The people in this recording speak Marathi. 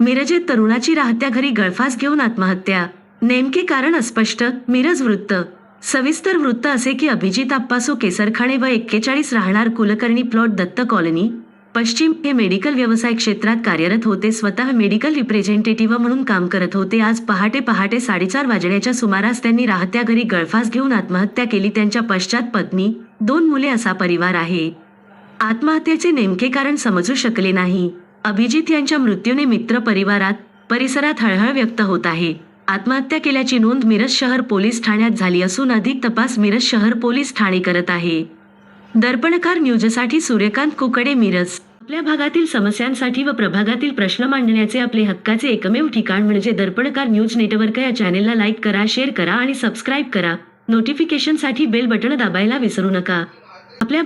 मिरजेत तरुणाची राहत्या घरी गळफास घेऊन आत्महत्या. नेमके कारण अस्पष्ट मिरज वृत्त. सविस्तर वृत्त असे की अभिजित आप्पासो केसरखाणे व एक्केचाळीस राहणार कुलकर्णी प्लॉट दत्त कॉलनी. पश्चिम हे मेडिकल व्यवसाय क्षेत्रात कार्यरत होते स्वतः मेडिकल रिप्रेझेंटेटिव्ह म्हणून काम करत होते. आज पहाटे पहाटे साडेचार वाजण्याच्या सुमारास त्यांनी राहत्या घरी गळफास घेऊन आत्महत्या केली. त्यांच्या पश्चात पत्नी दोन मुले असा परिवार आहे. आत्महत्येचे नेमके कारण समजू शकले नाही. अभिजित यांच्या मृत्यूने मित्र परिवारात परिसरात हळहळ व्यक्त होत आहे. आत्महत्या केल्याची नोंद मिरज शहर पोलीस ठाण्यात झाली असून अधिक तपास मिरज शहर पोलीस ठाणे करत आहे. दर्पणकार न्यूजसाठी सूर्यकांत कुकडे मिरज. आपल्या भागातील समस्यांसाठी व प्रभागातील प्रश्न मांडण्याचे आपले हक्काचे एकमेव ठिकाण म्हणजे दर्पणकार न्यूज नेटवर्क या चॅनेलला लाईक करा शेअर करा आणि सबस्क्राईब करा. नोटिफिकेशनसाठी बेल बटण दाबायला विसरू नका. आपल्या